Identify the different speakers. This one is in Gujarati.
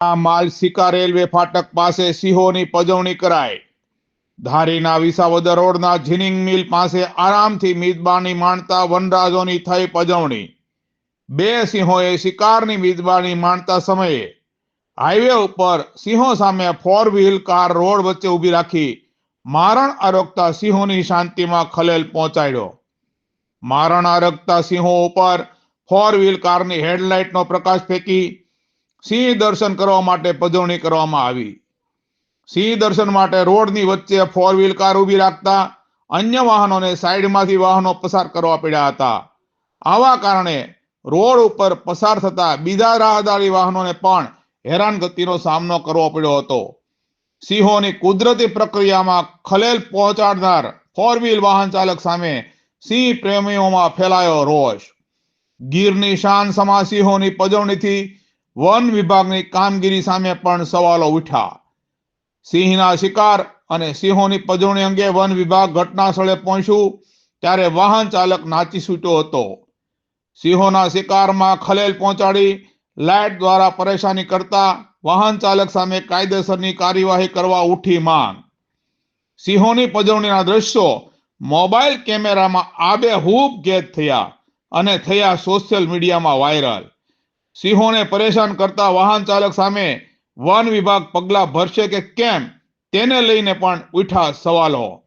Speaker 1: ધારીના માલ સિકા રેલવે ફાટક પાસે સિંહોની પજવણી કરાઈ ધારીના વિસાવદર રોડના જીનિંગ મિલ પાસે આરામથી મિતબાની માણતા વનરાજોની થઈ પજવણી બે સિંહોએ શિકારની મિતબાની માણતા સમયે હાઈવે ઉપર સિંહો સામે ફોર વ્હીલ કાર રોડ વચ્ચે ઊભી રાખી મારણ આરોગતા સિંહોની શાંતિમાં ખલેલ પહોંચાડ્યો મારણ આરગતા સિંહો ઉપર ફોર વ્હીલ કારની હેડલાઇટનો પ્રકાશ ફેંકી સિંહ દર્શન કરવા માટે પજવણી કરવામાં આવી. સિંહ દર્શન માટે રોડની વચ્ચે ફોર વ્હીલ કાર ઊભી રાખતા અન્ય વાહનોને સાઈડમાંથી વાહનો પસાર કરવા પડ્યા હતા. આવા કારણે રોડ ઉપર પસાર થતા બીજા રાહદારી વાહનોને પણ હેરાનગતિનો સામનો કરવો પડ્યો હતો. સિંહોની કુદરતી પ્રક્રિયામાં ખલેલ પહોંચાડનાર ફોર વ્હીલ વાહન ચાલક સામે સિંહ પ્રેમીઓમાં ફેલાયો રોષ. ગીરની શાન સમા સિંહોની પજવણીથી વન વિભાગની કામગીરી સામે પણ સવાલો ઉઠ્યા. સિંહના શિકાર અને સિંહોની પજવણી અંગે વન વિભાગ ઘટના સ્થળે પહોંચ્યું, ત્યારે વાહન ચાલક નાચી છૂટ્યો હતો. સિંહોના શિકારમાં ખલેલ પહોંચાડી, લાઇટ દ્વારા પરેશાની કરતા વાહન ચાલક સામે કાયદેસરની કાર્યવાહી કરવા ઉઠી માંગ. સિંહોની પજવણીના દ્રશ્યો મોબાઈલ કેમેરામાં આબેહૂબ કેદ થયા અને થયા સોશિયલ મીડિયામાં વાયરલ. સિંહોને પરેશાન કરતા વાહન ચાલક સામે વન વિભાગ પગલાં ભરશે કે કેમ? તેને લઈને પણ ઉઠા સવાલો.